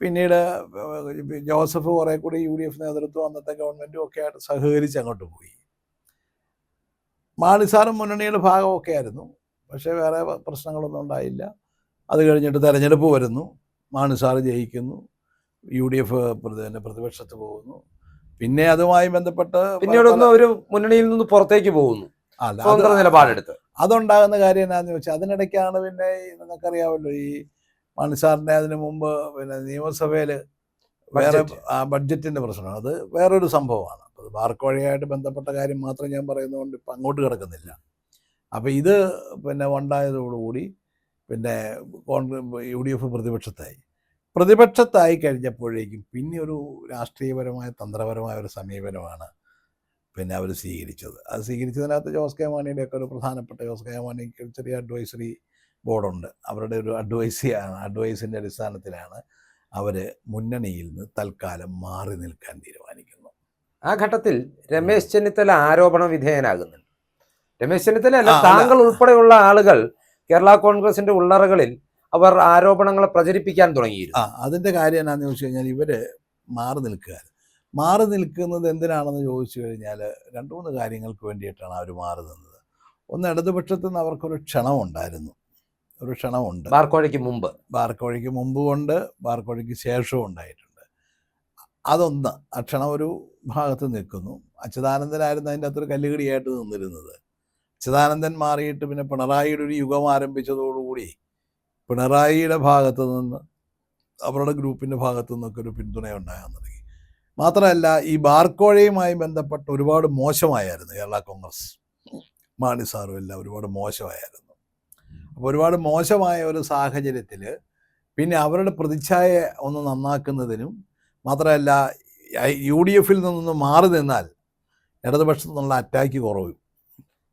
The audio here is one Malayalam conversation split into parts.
പിന്നീട് ജോസഫ് കുറെ കൂടി യു ഡി എഫ് നേതൃത്വം അന്നത്തെ ഗവൺമെന്റും ഒക്കെ ആയിട്ട് സഹകരിച്ച് അങ്ങോട്ട് പോയി. മാണിസാറും മുന്നണിയുടെ ഭാഗമൊക്കെ ആയിരുന്നു. പക്ഷേ വേറെ പ്രശ്നങ്ങളൊന്നും ഉണ്ടായില്ല. അത് കഴിഞ്ഞിട്ട് തെരഞ്ഞെടുപ്പ് വരുന്നു. മാണിസാർ ജയിക്കുന്നു. യു ഡി എഫ് പ്രതിപക്ഷത്ത് പോകുന്നു. പിന്നെ അതുമായി ബന്ധപ്പെട്ട് പിന്നീടൊന്ന് ഒരു മുന്നണിയിൽ നിന്ന് പുറത്തേക്ക് പോകുന്നു. സ്വതന്ത്ര നിലപാടെടുത്ത്. അതുണ്ടാകുന്ന കാര്യം എന്നാന്ന് ചോദിച്ചാൽ അതിനിടയ്ക്കാണ് പിന്നെ നിങ്ങൾക്കറിയാമല്ലോ ഈ മണിസാറിന്റെ അതിന് മുമ്പ് പിന്നെ നിയമസഭയിൽ വേറെ ആ ബഡ്ജറ്റിന്റെ പ്രശ്നമാണ്. അത് വേറൊരു സംഭവമാണ്. അപ്പോൾ അത് ബാർക്കോഴയായിട്ട് ബന്ധപ്പെട്ട കാര്യം മാത്രം ഞാൻ പറയുന്നതുകൊണ്ട് ഇപ്പം അങ്ങോട്ട് കിടക്കുന്നില്ല. അപ്പോൾ ഇത് പിന്നെ ഉണ്ടായതോടുകൂടി പിന്നെ കോൺഗ്രസ് യു ഡി എഫ് പ്രതിപക്ഷത്തായി. പ്രതിപക്ഷത്തായി കഴിഞ്ഞപ്പോഴേക്കും പിന്നെ ഒരു രാഷ്ട്രീയപരമായ തന്ത്രപരമായ ഒരു സമീപനമാണ് പിന്നെ അവർ സ്വീകരിച്ചത്. അത് സ്വീകരിച്ചതിനകത്ത് ജോസ് കെ മാണിയുടെയൊക്കെ ഒരു പ്രധാനപ്പെട്ട ജോസ് കെ മാണിക്ക് ചെറിയ അഡ്വൈസറി ബോർഡുണ്ട്. അവരുടെ ഒരു അഡ്വൈസിയാണ് അഡ്വൈസിന്റെ അടിസ്ഥാനത്തിലാണ് അവർ മുന്നണിയിൽ നിന്ന് തൽക്കാലം മാറി നിൽക്കാൻ തീരുമാനിക്കുന്നു. ആ ഘട്ടത്തിൽ രമേശ് ചെന്നിത്തല ആരോപണ വിധേയനാകുന്നുണ്ട്. രമേശ് ചെന്നിത്തല അല്ല താങ്കൾ ഉൾപ്പെടെയുള്ള ആളുകൾ കേരള കോൺഗ്രസിന്റെ ഉള്ളറകളിൽ അവർ ആരോപണങ്ങളെ പ്രചരിപ്പിക്കാൻ തുടങ്ങിയിരുന്നു. ആ അതിന്റെ കാര്യം എന്നാന്ന് ചോദിച്ചു കഴിഞ്ഞാൽ ഇവർ മാറി നിൽക്കുക മാറി നിൽക്കുന്നത് എന്തിനാണെന്ന് ചോദിച്ചു കഴിഞ്ഞാൽ രണ്ട് മൂന്ന് കാര്യങ്ങൾക്ക് വേണ്ടിയിട്ടാണ് അവർ മാറി നിന്നത്. ഒന്ന് ഇടതുപക്ഷത്തു നിന്ന് അവർക്കൊരു ക്ഷണമുണ്ടായിരുന്നു. ഒരു ക്ഷണമുണ്ട്. ബാർക്കോഴയ്ക്ക് മുമ്പ്. ബാർക്കോഴയ്ക്ക് മുമ്പും ഉണ്ട് ബാർക്കോഴയ്ക്ക് ശേഷവും ഉണ്ടായിട്ടുണ്ട്. അതൊന്ന് ആ ക്ഷണം ഒരു ഭാഗത്ത് നിൽക്കുന്നു. അച്യുതാനന്ദനായിരുന്നു അതിന്റെ അത്ര കല്ലുകടിയായിട്ട് നിന്നിരുന്നത്. അച്യുതാനന്ദൻ മാറിയിട്ട് പിന്നെ പിണറായിയുടെ ഒരു യുഗം ആരംഭിച്ചതോടുകൂടി പിണറായിയുടെ ഭാഗത്ത് നിന്ന് അവരുടെ ഗ്രൂപ്പിന്റെ ഭാഗത്തു നിന്നൊക്കെ ഒരു പിന്തുണ ഉണ്ടാകാൻ തുടങ്ങി. മാത്രമല്ല ഈ ബാർക്കോഴയുമായി ബന്ധപ്പെട്ട് ഒരുപാട് മോശമായിരുന്നു കേരള കോൺഗ്രസ്. മാണി സാറും എല്ലാം ഒരുപാട് മോശമായിരുന്നു. അപ്പോൾ ഒരുപാട് മോശമായ ഒരു സാഹചര്യത്തിൽ പിന്നെ അവരുടെ പ്രതിച്ഛായ ഒന്ന് നന്നാക്കുന്നതിനും മാത്രമല്ല യു ഡി എഫിൽ നിന്നൊന്ന് മാറി നിന്നാൽ ഇടതുപക്ഷത്തു നിന്നുള്ള അറ്റാക്ക് കുറയും.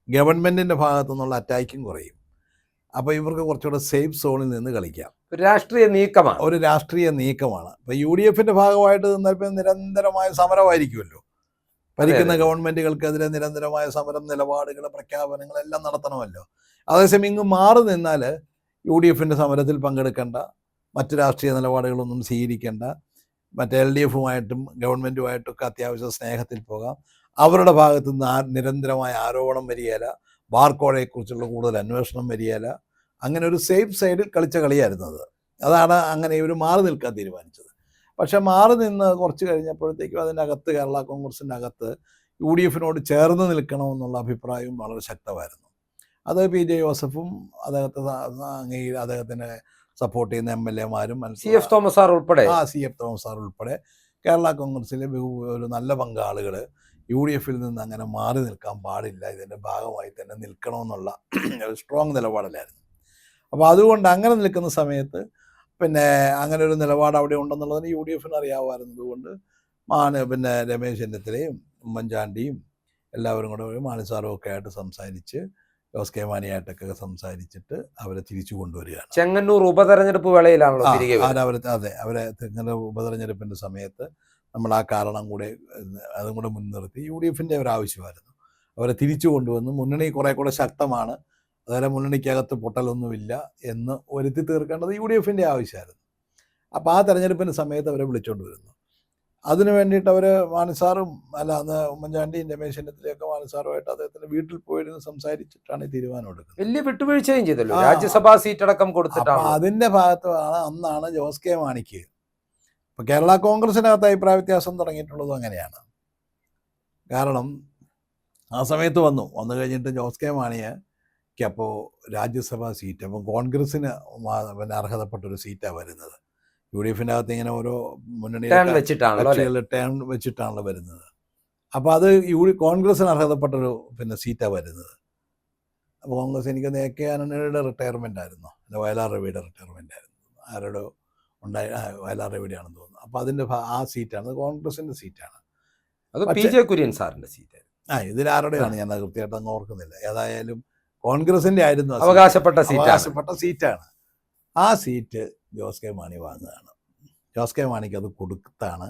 ഗവൺമെന്റിന്റെ ഭാഗത്തു നിന്നുള്ള അറ്റാക്കും കുറയും. അപ്പോൾ ഇവർക്ക് കുറച്ചുകൂടെ സേഫ് സോണിൽ നിന്ന് കളിക്കാം. ഒരു രാഷ്ട്രീയ നീക്കമാണ്. ഒരു രാഷ്ട്രീയ നീക്കമാണ്. അപ്പോൾ യു ഡി എഫിന്റെ ഭാഗമായിട്ട് നിന്നപ്പോൾ നിരന്തരമായ സമരമായിരിക്കുമല്ലോ. ഭരിക്കുന്ന. ഗവൺമെന്റുകൾക്കെതിരെ നിരന്തരമായ സമരം നിലപാടുകൾ പ്രഖ്യാപനങ്ങൾ എല്ലാം നടത്തണമല്ലോ. അതേസമയം ഇങ്ങ് മാറി നിന്നാൽ യു ഡി എഫിന്റെ സമരത്തിൽ പങ്കെടുക്കേണ്ട മറ്റ് രാഷ്ട്രീയ നിലപാടുകളൊന്നും സ്വീകരിക്കേണ്ട മറ്റേ എൽ ഡി എഫുമായിട്ടും ഗവൺമെന്റുമായിട്ടൊക്കെ അത്യാവശ്യം സ്നേഹത്തിൽ പോകാം. അവരുടെ ഭാഗത്തു നിന്ന് നിരന്തരമായ ആരോപണം വരികയില്ല ബാർക്കോഴയെക്കുറിച്ചുള്ള കൂടുതൽ അന്വേഷണം വരികയില്ല അങ്ങനെ ഒരു സേഫ് സൈഡിൽ കളിച്ച കളിയായിരുന്നത് അത്. അതാണ് അങ്ങനെ ഇവർ മാറി നിൽക്കാൻ തീരുമാനിച്ചത്. പക്ഷേ മാറി നിന്ന് കുറച്ച് കഴിഞ്ഞപ്പോഴത്തേക്കും അതിന്റെ അകത്ത് കേരള കോൺഗ്രസിന്റെ അകത്ത് യു ഡി എഫിനോട് ചേർന്ന് നിൽക്കണമെന്നുള്ള അഭിപ്രായവും വളരെ ശക്തമായിരുന്നു. അത് പി ജെ ജോസഫും അദ്ദേഹത്തെ അംഗീകരി അംഗീ അദ്ദേഹത്തിനെ സപ്പോർട്ട് ചെയ്യുന്ന എം എൽ എമാരും സി എഫ് തോമസ് സാർ ഉൾപ്പെടെ? ആ സി എഫ് തോമസ് സാർ ഉൾപ്പെടെ. കേരള കോൺഗ്രസിലെ ഒരു നല്ല പങ്കാളികൾ യു ഡി എഫിൽ നിന്ന് അങ്ങനെ മാറി നിൽക്കാൻ പാടില്ല. ഇതിന്റെ ഭാഗമായി തന്നെ നിൽക്കണമെന്നുള്ള ഒരു സ്ട്രോങ് നിലപാടിലായിരുന്നു. അപ്പോൾ അതുകൊണ്ട് അങ്ങനെ നിൽക്കുന്ന സമയത്ത് പിന്നെ അങ്ങനെ ഒരു നിലപാട് അവിടെ ഉണ്ടെന്നുള്ളതിന് യു ഡി എഫിന് അറിയാമായിരുന്നതുകൊണ്ട് മാന പിന്നെ രമേശ് ചെന്നിത്തലയും ഉമ്മൻചാണ്ടിയും എല്ലാവരും കൂടെ പോയി മാണി സാറും ഒക്കെ ആയിട്ട് സംസാരിച്ച് ജോസ് കെ മാണിയായിട്ടൊക്കെ സംസാരിച്ചിട്ട് അവരെ തിരിച്ചു കൊണ്ടുവരികയാണ്. ചെങ്ങന്നൂർ ഉപതെരഞ്ഞെടുപ്പ് വേളയിലാണല്ലോ അവരെ അതെ. അവരെ ചെങ്ങന്നൂർ ഉപതെരഞ്ഞെടുപ്പിന്റെ സമയത്ത് നമ്മൾ ആ കാരണം കൂടെ അതും കൂടെ മുൻനിർത്തി യു ഡി എഫിന്റെ ഒരു ആവശ്യമായിരുന്നു. അവരെ തിരിച്ചു കൊണ്ടുവന്ന്. മുന്നണി കുറെ കൂടെ ശക്തമാണ്. അതുപോലെ മുന്നണിക്കകത്ത് പൊട്ടലൊന്നുമില്ല എന്ന് ഒരുത്തി തീർക്കേണ്ടത് യു ഡി എഫിന്റെ ആവശ്യമായിരുന്നു. അപ്പോൾ ആ തെരഞ്ഞെടുപ്പിന്റെ സമയത്ത് അവരെ വിളിച്ചുകൊണ്ട് വരുന്നു. അതിനു വേണ്ടിയിട്ട് അവർ മാനസാറും അല്ല അന്ന് ഉമ്മൻചാണ്ടിയും രമേശ് ചെന്നിത്തലയൊക്കെ മാനസാറുമായിട്ട് അദ്ദേഹത്തിന്റെ വീട്ടിൽ പോയിരുന്ന് സംസാരിച്ചിട്ടാണ് ഈ തീരുമാനം എടുക്കുന്നത്. വലിയ വിട്ടുവീഴ്ചയും ചെയ്തല്ലോ. രാജ്യസഭാ സീറ്റ് അടക്കം കൊടുത്തിട്ടാണ് അതിന്റെ ഭാഗത്താണ് അന്നാണ് ജോസ് കെ മാണിക്ക്. ഇപ്പൊ കേരള കോൺഗ്രസിനകത്ത് അഭിപ്രായ വ്യത്യാസം തുടങ്ങിയിട്ടുള്ളതും അങ്ങനെയാണ്. കാരണം ആ സമയത്ത് വന്നു. വന്നു കഴിഞ്ഞിട്ട് ജോസ് കെ മാണിക്ക് അപ്പോൾ രാജ്യസഭാ സീറ്റ് അപ്പം കോൺഗ്രസ്സിന് പിന്നെ അർഹതപ്പെട്ട ഒരു സീറ്റാണ് വരുന്നത്. യു ഡി എഫിന്റെ അകത്ത് ഇങ്ങനെ ഓരോ മുന്നണി ടേൺ വെച്ചിട്ടാണല്ലോ കക്ഷികളുടെ വരുന്നത്. അപ്പോൾ അത് യു ഡി കോൺഗ്രസിന് അർഹതപ്പെട്ടൊരു പിന്നെ സീറ്റാണ് വരുന്നത്. അപ്പോൾ കോൺഗ്രസ് എനിക്ക് എ കെ റിട്ടയർമെന്റ് ആയിരുന്നു. അല്ല വയലാർ രവിയുടെ റിട്ടയർമെന്റ് ആയിരുന്നു. ആരോടോ ഉണ്ടായി വയലാർ രവിയുടെയാണെന്ന് തോന്നുന്നു. അപ്പോൾ അതിന്റെ ആ സീറ്റാണ്. കോൺഗ്രസിന്റെ സീറ്റാണ്. അത് പി ജെ കുര്യൻ സാറിന്റെ സീറ്റ് ആ ഇതിലാരുടെയാണ് ഞാൻ അത് കൃത്യമായിട്ട് അങ്ങ് ഓർക്കുന്നില്ല. ഏതായാലും കോൺഗ്രസിന്റെ ആയിരുന്നു. അവകാശപ്പെട്ട സീറ്റ്. അവകാശപ്പെട്ട സീറ്റാണ്. ആ സീറ്റ് ജോസ് കെ മാണി വാങ്ങുകയാണ്. ജോസ് കെ മാണിക്ക് അത് കൊടുത്താണ്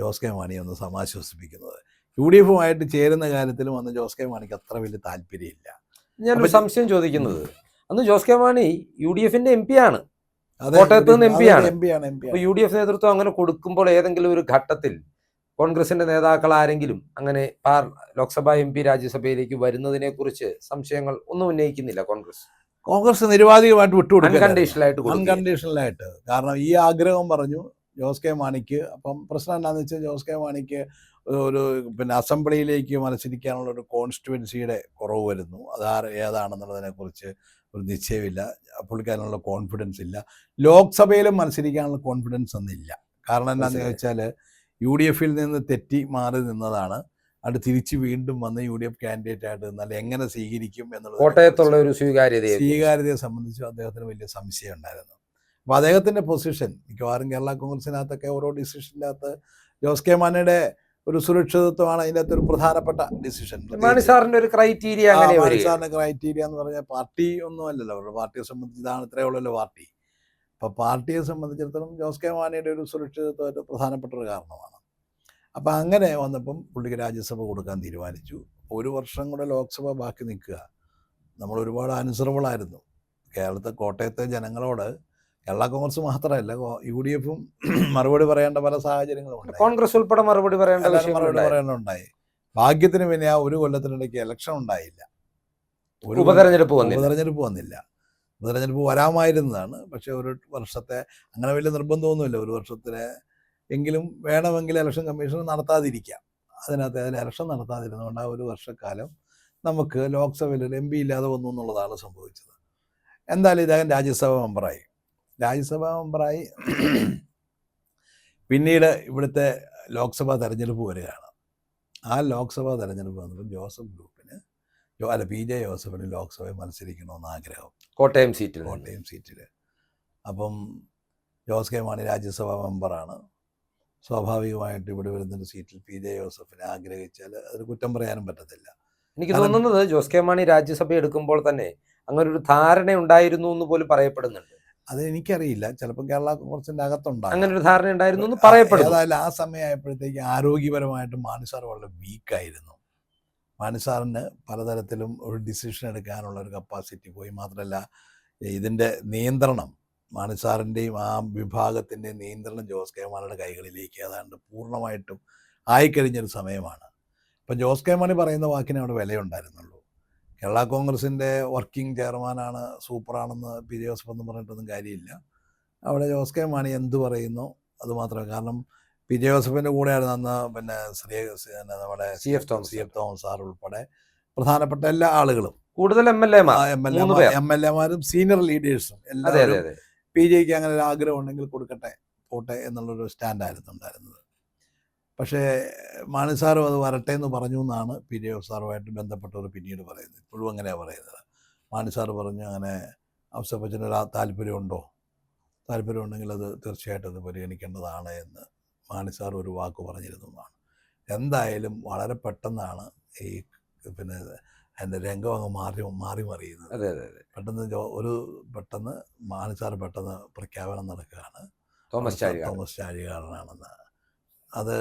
ജോസ് കെ മാണി ഒന്ന് സമാശ്വസിപ്പിക്കുന്നത്. യു ഡി എഫുമായിട്ട് ചേരുന്ന കാര്യത്തിലും അന്ന് ജോസ് കെ മാണിക്ക് അത്ര വലിയ താല്പര്യമില്ല. ഞാനൊരു സംശയം ചോദിക്കുന്നത്. അന്ന് Jose K Mani U D എഫിന്റെ എം പി ആണ്. കോട്ടയത്ത് നിന്ന്. എം പി ആണ്. യു ഡി എഫ് നേതൃത്വം അങ്ങനെ കൊടുക്കുമ്പോൾ ഏതെങ്കിലും ഒരു ഘട്ടത്തിൽ കോൺഗ്രസിന്റെ നേതാക്കൾ ആരെങ്കിലും അങ്ങനെ പാർ ലോക്സഭ എം പി രാജ്യസഭയിലേക്ക് വരുന്നതിനെ കുറിച്ച് സംശയങ്ങൾ ഒന്നും ഉന്നയിക്കുന്നില്ല കോൺഗ്രസ്. കോൺഗ്രസ് നിരുപാധികമായിട്ട് വിട്ടുകൊടുക്കും കൊടുക്കുകയാണ്. അൺകണ്ടീഷണലായിട്ട് കാരണം ഈ ആഗ്രഹം പറഞ്ഞു ജോസ് കെ മാണിക്ക്. അപ്പം പ്രശ്നം എന്താണെന്ന് വെച്ചാൽ ജോസ് കെ മാണിക്ക് ഒരു പിന്നെ അസംബ്ലിയിലേക്ക് മത്സരിക്കാനുള്ള ഒരു കോൺസ്റ്റിറ്റുവൻസിയുടെ കുറവ് വരുന്നു. അതാർ ഏതാണെന്നുള്ളതിനെ കുറിച്ച് ഒരു നിശ്ചയമില്ല. പുള്ളിക്കാനുള്ള കോൺഫിഡൻസ് ഇല്ല. ലോക്സഭയിലും മത്സരിക്കാനുള്ള കോൺഫിഡൻസ് ഒന്നും ഇല്ല കാരണം എന്താണെന്ന്. ചോദിച്ചാൽ യു ഡി എഫിൽ നിന്ന് തെറ്റി മാറി നിന്നതാണ്. അത് തിരിച്ച് വീണ്ടും വന്ന യു ഡി എഫ് കാൻഡിഡേറ്റ് ആയിട്ട് നിന്നാൽ എങ്ങനെ സ്വീകരിക്കും എന്നുള്ളത് കോട്ടയത്തുള്ള ഒരു സ്വീകാര്യത സ്വീകാര്യതയെ സംബന്ധിച്ച് അദ്ദേഹത്തിന് വലിയ സംശയം ഉണ്ടായിരുന്നു. അപ്പോൾ അദ്ദേഹത്തിന്റെ പൊസിഷൻ മിക്കവാറും കേരള കോൺഗ്രസിനകത്തൊക്കെ ഓരോ ഡിസിഷനകത്ത് ജോസ് കെ മാണിയുടെ ഒരു സുരക്ഷിതത്വമാണ് അതിന്റെ അകത്ത് ഒരു പ്രധാനപ്പെട്ട ഡിസിഷൻ മാണി സാറിന്റെ ഒരു ക്രൈറ്റീരിയ സാറിന്റെ ക്രൈറ്റീരിയ എന്ന് പറഞ്ഞാൽ പാർട്ടി ഒന്നും അല്ലല്ലോ. അവരുടെ പാർട്ടിയെ സംബന്ധിച്ച് ഇതാണ് ഇത്രയേ ഉള്ളല്ലോ പാർട്ടി. അപ്പോൾ പാർട്ടിയെ സംബന്ധിച്ചിടത്തോളം ജോസ് കെ മാണിയുടെ ഒരു സുരക്ഷിതത്വമായിട്ട് പ്രധാനപ്പെട്ട ഒരു കാരണമാണ്. അപ്പോൾ അങ്ങനെ വന്നപ്പം പുള്ളിക്ക് രാജ്യസഭ കൊടുക്കാൻ തീരുമാനിച്ചു. ഒരു വർഷം കൂടെ ലോക്സഭ ബാക്കി നിൽക്കുക. നമ്മൾ ഒരുപാട് അനുസരണങ്ങളായിരുന്നു കേരളത്തെ കോട്ടയത്തെ ജനങ്ങളോട് കേരള കോൺഗ്രസ് മാത്രമല്ല യു ഡി എഫും മറുപടി പറയേണ്ട പല സാഹചര്യങ്ങളും കോൺഗ്രസ് ഉൾപ്പെടെ മറുപടി പറയേണ്ട മറുപടി. പറയേണ്ടതുണ്ടായി ഭാഗ്യത്തിന് പിന്നെ ആ ഒരു കൊല്ലത്തിനിടയ്ക്ക് എലക്ഷൻ ഉണ്ടായില്ല. ഒരു ഉപതെരഞ്ഞെടുപ്പ് വന്നില്ല. ഉപതെരഞ്ഞെടുപ്പ് വന്നില്ല. ഉപതെരഞ്ഞെടുപ്പ് വരാമായിരുന്നതാണ്. പക്ഷേ ഒരു വർഷത്തെ അങ്ങനെ വലിയ നിർബന്ധമൊന്നുമില്ല. ഒരു വർഷത്തിന് എങ്കിലും വേണമെങ്കിൽ ഇലക്ഷൻ കമ്മീഷൻ നടത്താതിരിക്കാം. അതിനകത്ത് അതിൽ ഇലക്ഷൻ നടത്താതിരുന്നുകൊണ്ട് ആ ഒരു വർഷക്കാലം നമുക്ക് ലോക്സഭയിൽ ഒരു എം പി ഇല്ലാതെ വന്നു എന്നുള്ളതാണ് സംഭവിച്ചത്. എന്തായാലും ഇദ്ദേഹം രാജ്യസഭ മെമ്പറായി. രാജ്യസഭ മെമ്പറായി പിന്നീട് ഇവിടുത്തെ ലോക്സഭാ തെരഞ്ഞെടുപ്പ് വരികയാണ്. ആ ലോക്സഭാ തെരഞ്ഞെടുപ്പ് വന്നപ്പോൾ ജോസഫ് ഗ്രൂപ്പിന് അല്ല പി ജെ ജോസഫിന് ലോക്സഭയിൽ മത്സരിക്കണമെന്ന് ആഗ്രഹം. കോട്ടയം സീറ്റിൽ. കോട്ടയം സീറ്റിൽ അപ്പം ജോസ് കെ മാണി രാജ്യസഭാ മെമ്പറാണ്. സ്വാഭാവികമായിട്ട് ഇവിടെ വരുന്നൊരു സീറ്റിൽ പി ജെ ജോസഫിനെ ആഗ്രഹിച്ചാൽ അത് കുറ്റം പറയാനും പറ്റത്തില്ല. എനിക്ക് തോന്നുന്നത് ജോസ് കെ മാണി രാജ്യസഭ എടുക്കുമ്പോൾ തന്നെ അങ്ങനെ ഒരു ധാരണ ഉണ്ടായിരുന്നു എന്ന് പോലും പറയപ്പെടുന്നുണ്ട്. അത് എനിക്കറിയില്ല. ചിലപ്പോൾ കേരള കോൺഗ്രസിന്റെ അകത്തുണ്ടാകും അങ്ങനെ ഒരു ധാരണ ഉണ്ടായിരുന്നു എന്ന് പറയപ്പെടുന്നു. അതായത് ആ സമയമായപ്പോഴത്തേക്ക് ആരോഗ്യപരമായിട്ട് മാണി സാർ വളരെ വീക്കായിരുന്നു മാണി സാറിന് പലതരത്തിലും ഒരു ഡിസിഷൻ എടുക്കാനുള്ള ഒരു കപ്പാസിറ്റി പോയി. മാത്രമല്ല ഇതിന്റെ നിയന്ത്രണം മാണി സാറിന്റെയും ആ വിഭാഗത്തിന്റെ നിയന്ത്രണം ജോസ് കെ മാണിയുടെ കൈകളിലേക്ക് ഏതാണ്ട് പൂർണമായിട്ടും ആയിക്കഴിഞ്ഞൊരു സമയമാണ്. അപ്പം ജോസ് കെ മാണി പറയുന്ന വാക്കിന് അവിടെ വിലയുണ്ടായിരുന്നുള്ളൂ കേരള കോൺഗ്രസിന്റെ വർക്കിംഗ് ചെയർമാനാണ് സൂപ്പറാണെന്ന് പി ജോസഫ് എന്ന് പറഞ്ഞിട്ടൊന്നും കാര്യമില്ല. അവിടെ ജോസ് കെ മാണി എന്ത് പറയുന്നു? അത് മാത്രമേ കാരണം പി ജോസഫിന്റെ കൂടെയായിരുന്നു അന്ന് പിന്നെ ശ്രീ നമ്മുടെ C F Thomas C F Thomas sir ഉൾപ്പെടെ പ്രധാനപ്പെട്ട എല്ലാ ആളുകളും. കൂടുതൽ എം എൽ. എമാരും സീനിയർ ലീഡേഴ്സും എല്ലാവരും പി ജിക്ക് അങ്ങനെ ഒരു ആഗ്രഹം ഉണ്ടെങ്കിൽ കൊടുക്കട്ടെ പോട്ടെ എന്നുള്ളൊരു സ്റ്റാൻഡായിരുന്നു ഉണ്ടായിരുന്നത്. പക്ഷേ മാണി സാറും അത് വരട്ടെ എന്ന് പറഞ്ഞു എന്നാണ് പി ജെ സാറുമായിട്ട് ബന്ധപ്പെട്ടവർ പിന്നീട് പറയുന്നത്. ഇപ്പോഴും അങ്ങനെയാണ് പറയുന്നത്. മാണി സാറ് പറഞ്ഞു അങ്ങനെ അവസരപ്പച്ചന് ഒരു താല്പര്യമുണ്ടോ? താല്പര്യമുണ്ടെങ്കിൽ അത് തീർച്ചയായിട്ടും അത് പരിഗണിക്കേണ്ടതാണ് എന്ന് മാണി സാർ ഒരു വാക്ക് പറഞ്ഞിരുന്നതാണ് എന്തായാലും വളരെ പെട്ടെന്നാണ് ഈ പിന്നെ എന്റെ രംഗം അങ്ങ് മാറി മാറി മറിയുന്നത്. അതെ അതെ അതെ. പെട്ടെന്ന് ഒരു പെട്ടെന്ന് മാനസാർ പെട്ടെന്ന് പ്രഖ്യാപനം നടക്കുകയാണ്. തോമസ് തോമസ് ചാഴികാരനാണെന്ന്. അത്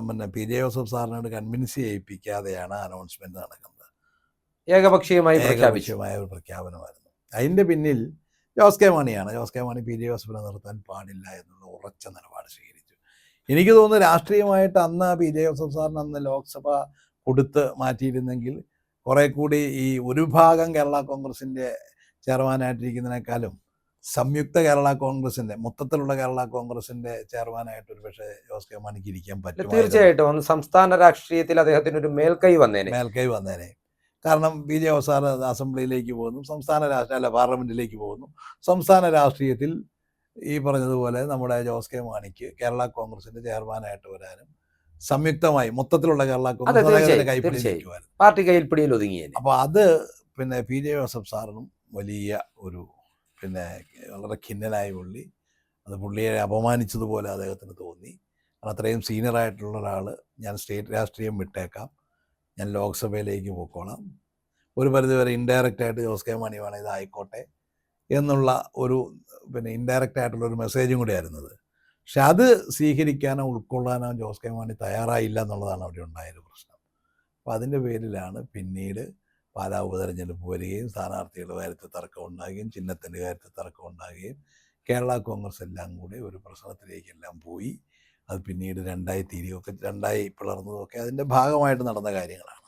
പിന്നെ പി. ജെ. ജോസഫ് സാറിനോട് കൺവിൻസ് ചെയ്യിപ്പിക്കാതെയാണ് അനൗൺസ്മെന്റ് നടക്കുന്നത്. ഏകപക്ഷീയമായി ഏകപക്ഷീയമായ ഒരു പ്രഖ്യാപനമായിരുന്നു. അതിന്റെ പിന്നിൽ Jose K മാണിയാണ്. Jose K Mani P. J. ജോസഫിനെ നിർത്താൻ പാടില്ല എന്നുള്ള ഉറച്ച നിലപാട് സ്വീകരിച്ചു. എനിക്ക് തോന്നുന്നു രാഷ്ട്രീയമായിട്ട് അന്ന് പി. ജെ. ജോസഫ് സാറിന് അന്ന് ലോക്സഭ കൊടുത്ത് മാറ്റിയിരുന്നെങ്കിൽ കുറെ കൂടി ഈ ഒരു ഭാഗം കേരള കോൺഗ്രസിന്റെ ചെയർമാനായിട്ടിരിക്കുന്നതിനേക്കാളും സംയുക്ത കേരള കോൺഗ്രസിന്റെ മൊത്തത്തിലുള്ള കേരള കോൺഗ്രസിന്റെ ചെയർമാനായിട്ട് ഒരു പക്ഷേ ജോസ് കെ മാണിക്ക് ഇരിക്കാൻ പറ്റും തീർച്ചയായിട്ടും. സംസ്ഥാന രാഷ്ട്രീയത്തിൽ അദ്ദേഹത്തിന് ഒരു മേൽക്കൈ വന്നേനെ. മേൽക്കൈ വന്നേനെ. കാരണം ബി ജെ അവസാന അസംബ്ലിയിലേക്ക് പോകുന്നു സംസ്ഥാന രാഷ്ട്രീയ അല്ല പാർലമെന്റിലേക്ക് പോകുന്നു. സംസ്ഥാന രാഷ്ട്രീയത്തിൽ ഈ പറഞ്ഞതുപോലെ നമ്മുടെ ജോസ് കെ മാണിക്ക് കേരള കോൺഗ്രസിന്റെ ചെയർമാനായിട്ട് വരാനും സംയുക്തമായി മൊത്തത്തിലുള്ള കേരള കോൺഗ്രസ് പാർട്ടി കയ്യിൽ പിടിയിൽ ഒതുങ്ങിയേനെ. അപ്പോൾ അത് പിന്നെ പി ജെ ജോസഫ് സാറിനും വലിയ ഒരു പിന്നെ വളരെ ഖിന്നനായ പുള്ളി. അത് പുള്ളിയെ അപമാനിച്ചതുപോലെ അദ്ദേഹത്തിന് തോന്നി. കാരണം അത്രയും സീനിയർ ആയിട്ടുള്ള ഒരാൾ ഞാൻ സ്റ്റേറ്റ് രാഷ്ട്രീയം വിട്ടേക്കാം. ഞാൻ ലോക്സഭയിലേക്ക് പോയിക്കോളാം ഒരു പരിധിവരെ ഇൻഡയറക്റ്റ് ആയിട്ട് ജോസ് കെ മണി വേണം ഇതായിക്കോട്ടെ എന്നുള്ള ഒരു പിന്നെ ഇൻഡയറക്റ്റ് ആയിട്ടുള്ള ഒരു മെസ്സേജും കൂടിയായിരുന്നു അത് പക്ഷെ അത് സ്വീകരിക്കാനോ ഉൾക്കൊള്ളാനോ ജോസ് കെ മാണി തയ്യാറായില്ല എന്നുള്ളതാണ് അവിടെ ഉണ്ടായൊരു പ്രശ്നം. അപ്പോൾ അതിന്റെ പേരിലാണ് പിന്നീട് പാലാ ഉപതെരഞ്ഞെടുപ്പ് വരികയും സ്ഥാനാർത്ഥികളുടെ കാര്യത്തിൽ തർക്കം ഉണ്ടാകുകയും ചിഹ്നത്തിന്റെ കാര്യത്തിൽ തർക്കം ഉണ്ടാകുകയും കേരള കോൺഗ്രസ് എല്ലാം കൂടി ഒരു പ്രശ്നത്തിലേക്കെല്ലാം പോയി. അത് പിന്നീട് രണ്ടായി തീരുകയൊക്കെ രണ്ടായി പിളർന്നതൊക്കെ അതിന്റെ ഭാഗമായിട്ട് നടന്ന കാര്യങ്ങളാണ്.